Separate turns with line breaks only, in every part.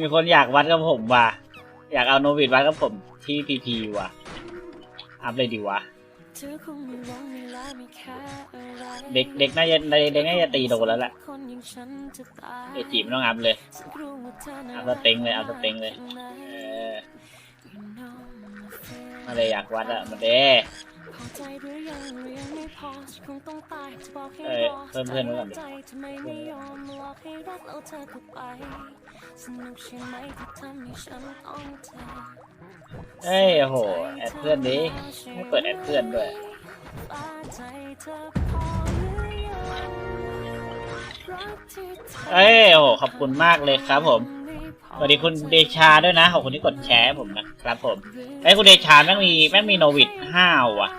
มีคนอยากวัดกับผมว่ะ อยากเอาโนวิดวัดกับผมที่พีพีว่ะ อัพเลยดีวะ เด็กเด็กน่าจะเด็กน่าจะตีโดนแล้วแหละเอจีไม่ต้องอัพเลย อัพสเต็งเลยอัพสเต็งเลย เออมาเลยอยากวัดอะมาเด้ เอ้ยเพิ่มเพื่อนไว้ก่อนดิเอ้ยโอ้โหแอดเพื่อนดิไม่เปิดแอดเพื่อนด้วยเอ้ยโอ้โหขอบคุณมากเลยครับผมสวัสดีคุณเดชาด้วยนะขอบคุณที่กดแชร์ให้ผมนะครับผมไอ้ยคุณเดชาแม่งมีแม่งมีโนวิดห้าวว่ะ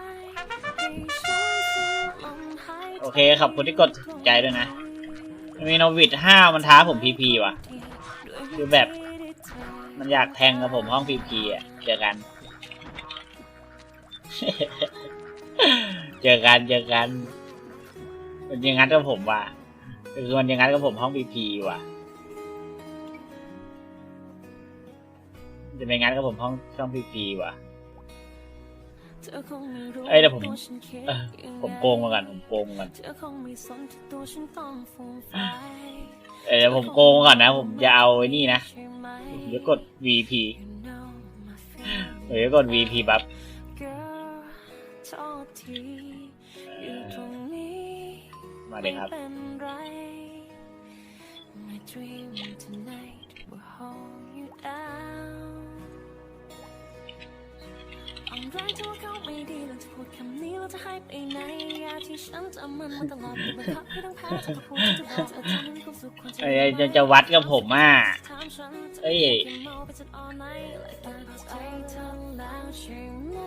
เคขอบคุณที่กดใจด้วยนะมีโนวิดห้ามันท้าผมพีพีว่ะ คือแบบ มันอยากแทงกับผมห้องพีพีอะ เจอกัน เจอกันเจอกัน มันยังงั้นกับผมว่ะ คือมันยังงั้นกับผมห้องพีพีว่ะ จะเป็นงั้นกับผมห้องช่องพีพีว่ะ เอ้ยเดี๋ยวผมเอ้อผมโกงมากันผมโกงมากันเอ้ยเดี๋ยวผมโกงมาก่อนนะ ผมจะเอาไอ้นี่นะผมจะกด VP ผมจะกด VP บัฟมาเลยครับ
เอาไรที่ว่าเขาไม่ดีเราจะพูดคำนี้เราจะให้ไปไหนยาที่ฉันจำมันมาตลอดบังคับให้ต้องแพ้เธอก็พูดทุกวันเธอทำให้มีความสุขความจริง
เอ้ยจะจะวัดกับผมอะ
ถามฉันจะ
เอ้ย
กินเมาไปจน all night เลยตาใจเธอแล้วใช่ไหม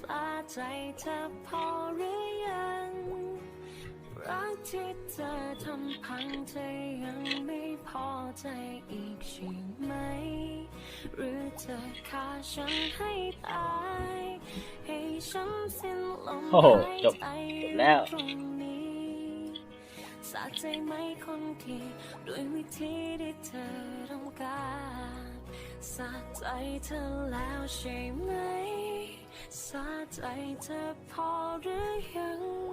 สาใจเธอพอหรือยัง รักที่เธอทำพังเธอยังไม่พอใจอีกใช่ไหม หรือเธอฆ่าฉันให้ตาย ให้ฉันสิ้นลม
โอ้โห
หาย
จบ
ใจ
จบแล้ว
ตรงนี้สะใจไหมคนที่ด้วยวิธีที่เธอต้องการสะใจเธอแล้วใช่ไหมสะใจเธอพอหรือยัง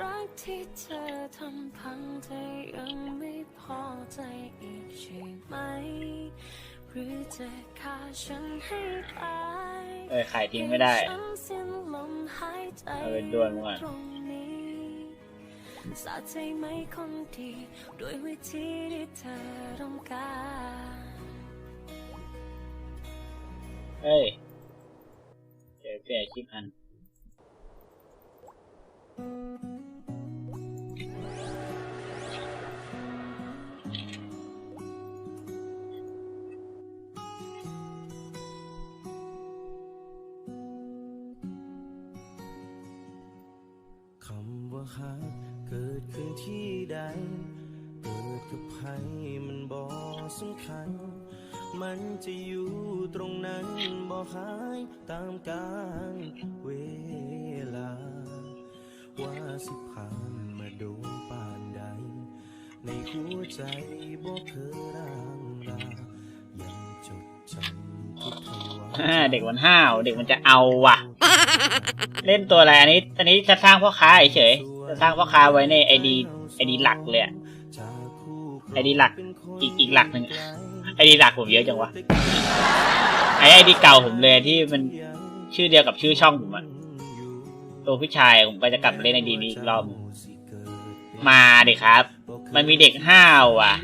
รักที่เธอทำพังเธอยังไม่พอใจอีกใช่ไหม หรือจะฆ่าฉันให้ตาย
เอ้ยขายทิ้งไม่ได้
ให้ฉันสิ้นลมหายใจ
เอาเป็นด้วนก่อน
ตรงนี้สะใจไหมคนดีด้วยวิธีที่เธอต้องการ
เฮ้ยเจอเปลี่ยนคลิปอัน
คำว่าฮักเกิดขึ้นที่ใด เกิดกับใครมันบ่สำคัญ มันจะอยู่ตรงนั้นบ่หายตามกาลเวลา ว่าสิผ่านมาโดนปานใด ในหัวใจบ่เคยร่างลายังจดจำทุกถ้อยว่า
เด็กมันห้าว เด็กมันจะเอาว่ะ เล่นตัวอะไรอันนี้อันนี้จะสร้างพ่อค้าเฉย สร้างพ่อค้าไว้ในไอดีไอดีหลักเลยไอดีหลักอีกอีกหลักหนึ่งไอดีหลักผมเยอะจังวะไอไอดีเก่าผมเลยที่มันชื่อเดียวกับชื่อช่องผมอะตัวผู้ชายผมก็จะกลับมาเล่นไอดีนี้อีกรอบมาเด็กครับ มันมีเด็กห้าวอะ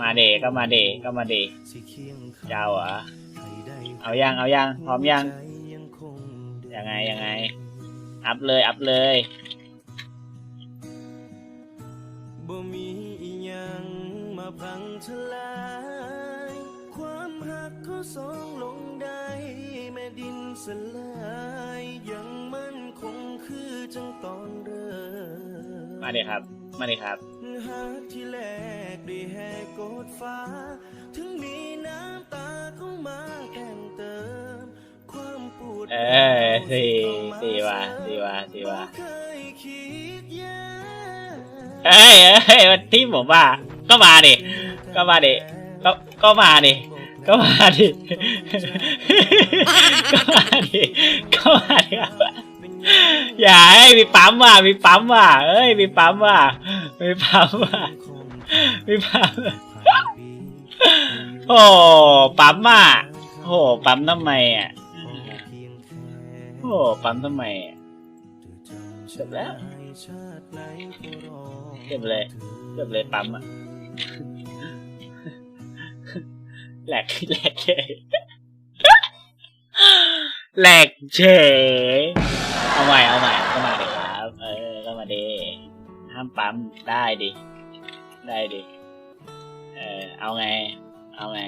มาเด็กก็มาเด็กก็มาเด็กเจ้าเหรอเอายังเอายังพร้อมยังยังไงยังไง อัพเลยอัพเลย
ทลาย ความหักเขาสองลงได้ แม่ดินสลายยังมั่นคงคือจังตอนเริ่ม
มาเด็กครับ มาเด็กครับ
หักที่แรกได้แหกกดฟ้า ถึงมีน้ำตาเข้ามาแต่งเติม ความปวด
เออสี่สี่ว่ะสี่ว่ะสี่ว่ะ
บ่เคยคิดยาก
เอ้ยเอ้ยที่ผมว่า ก็มาดิ ก็มาดิก็ก็มาดิก็มาดิก็มาดิก็มาดิครับอย่าให้มีปั๊มว่ะมีปั๊มว่ะเอ้ยมีปั๊มว่ะมีปั๊มว่ะมีปั๊มโอ้ปั๊มอะโอ้ปั๊มทำไมอะโอ้ปั๊มทำไมอะเก็บแล้วเก็บเลยเก็บเลยปั๊มอะ แหลกแหลกเฉยแหลกเฉยเอาใหม่เอาใหม่ก็มาดิครับ เออก็มาดิห้ามปั๊มได้ดิ ได้ดิ เออเอาไง เอาไง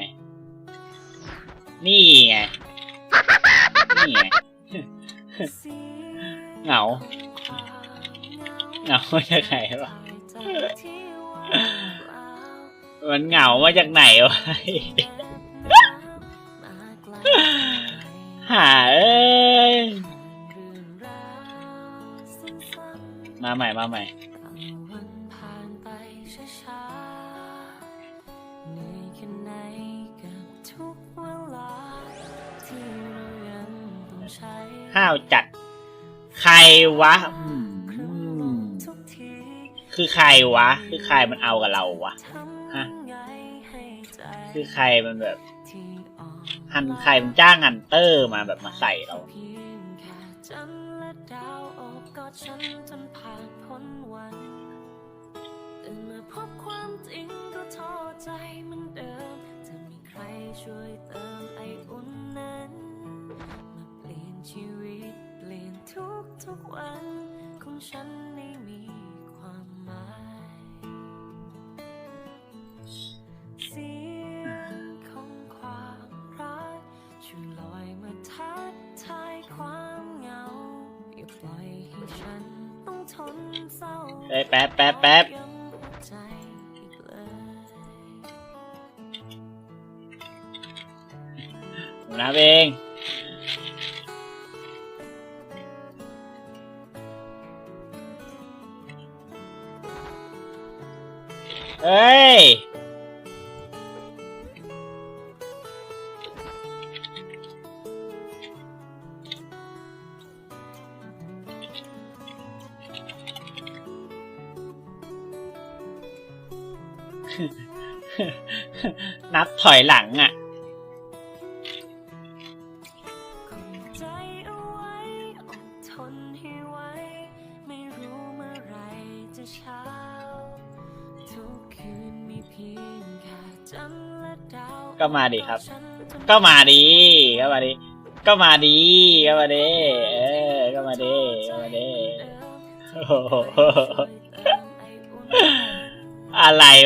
นี่ไง นี่ไง เหงา เหงามาจากไหนวะมันเหงามาจากไหนวะ หาเอ้ยมาใหม่มาใหม่
วันผ่านไปช้าๆเหนื่อยแค่ไหนกับทุกเวลาที่เรายังต้องใช้
ห้าวจัด ใครวะอืม
ทุกที
คือใครวะ คือใครมันเอากับเราวะ
ทำ
ฮะ
ไงให้ใจ
คือใครมันแบบ
ที่อ่อน
ฮันใครมันจ้างฮันเตอร์มาแบบมาใส่เรา
เพียงแค่จันทร์และดาวโอบกอดฉันจนผ่านพ้นวันตื่นมาพบความจริงก็ท้อใจเหมือนเดิมจะมีใครช่วยเติมไออุ่นนั้นมาเปลี่ยนชีวิตเปลี่ยนทุกทุกๆวันของฉัน เศร้า
เอ้ยแป๊บแป๊บแป๊บ
ย้ำหัวใจอีกเลย
ผมนะเองเอ้ย นับถอยหลังอะ
ข่มใจเอาไว้อดทนให้ไว้ไม่รู้เมื่อไหรจะก็มา
ดิครับ ก็มาดีก็มาดีก็มาดีก็มาดีเออ ก็มาดีก็มาดีโอ้โห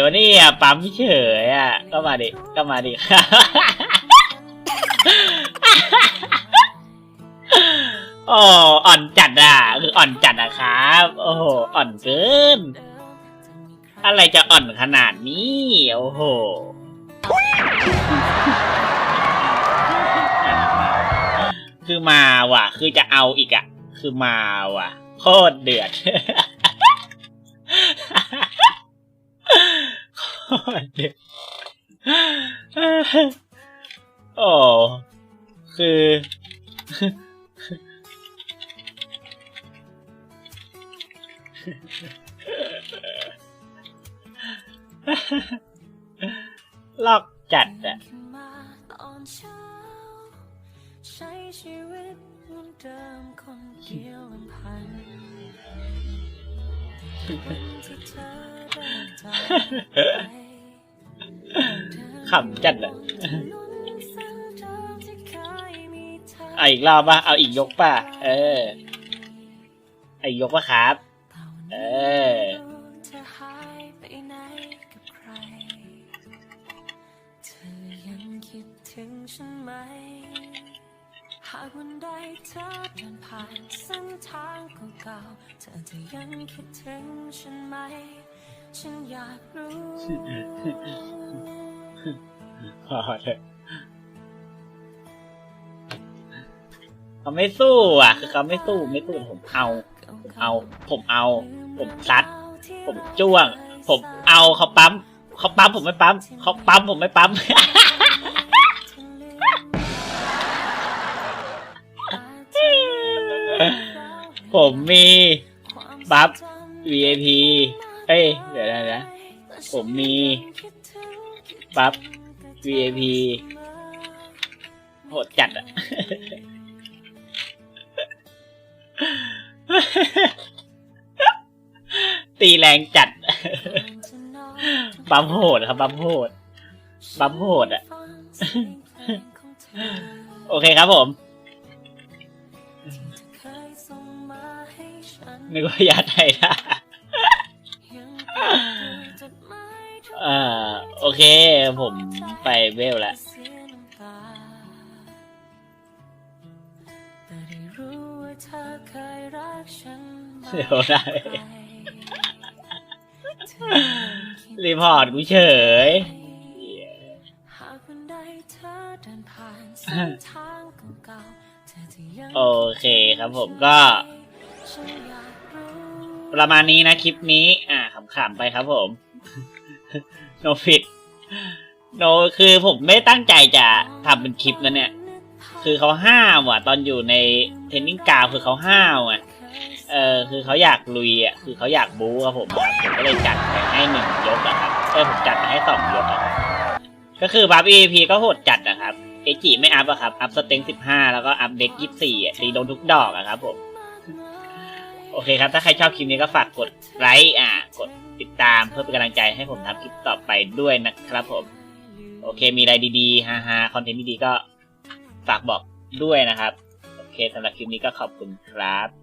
วะเนี่ยปั๊มเฉยอะ ก็มาดิ ก็มาดิโอ้อ่อนจัดอะ คืออ่อนจัดอะครับ โอ้โห อ่อนเกิน อะไรจะอ่อนขนาดนี้ โอ้โหคือมาว่ะ คือจะเอาอีกอะ คือมาว่ะ โคตรเดือด โอ้คือ ลอกจัดอะ
ใช้ชีวิตเหมือนเดิมคนเดียวลำพัน
ขำจัดอะ
ถนนเส้นเดิมที่เคยมีเธอ
เอาอีกรอบป่ะ เอาอีกยกป่ะ เออเอาอีกยกป่ะครับ เออ
เธอหายไปไหนกับใครเธอยังคิดถึงฉันไหมหากวันใดเธอเดินผ่านเส้นทางเก่าๆเธอจะยังคิดถึงฉันไหม ฉันอยากรู้
พอเถอะเขาไม่สู้อะคือเขาไม่สู้ไม่สู้ผมเอา ผมเอา ผมเอา ผมซัด ผมจ้วง ผมเอาเขาปั๊มเขาปั๊มผมไม่ปั๊มเขาปั๊มผมไม่ปั๊ม ผมมีบัฟ VIP เอ้ย เดี๋ยวนะนะ ผมมีบัฟ VIP โหดจัดอะตีแรงจัดบัมโหดครับบัมโหดบัมโหดอะโอเคครับผม นึกว่ายาไทยนะเอ่อโอเค ผมไปเวลแล้วเดี๋ยวนะรีพอร์ตกูเฉย
หากวันใดเธอเดินผ่านเส้นทางเก่าๆเธอจะยัง
โอเคครับผมก็
ฉันอยากรู้
ประมาณนี้นะคลิปนี้ อ่าขำๆไปครับผม โนฟิตโนคือผมไม่ตั้งใจจะทำเป็นคลิปนะเนี่ย คือเขาห้ามว่ะ ตอนอยู่ในเทนนิ่งกาวคือเขาห้ามอะ เออคือเขาอยากลุยอะ คือเขาอยากบู๊ครับผมผมก็เลยจัดไปให้หนึ่งยกอะครับเออผมจัดไปให้สองยกอะครับก็คือบัฟ EVP ก็โหดจัดอะครับเอจิไม่อัพอะครับ อัพสเต็งสิบห้าแล้วก็อัพเด็กยี่สี่อะตีโดนทุกดอกอะครับผม โอเคครับ ถ้าใครชอบคลิปนี้ก็ฝากกดไลค์อะกดติดตามเพื่อเป็นกำลังใจให้ผมทำคลิปต่อไปด้วยนะครับผม โอเค มีอะไรดีๆฮาๆคอนเทนต์ดีๆก็ฝากบอกด้วยนะครับ โอเคสำหรับคลิปนี้ก็ขอบคุณครับ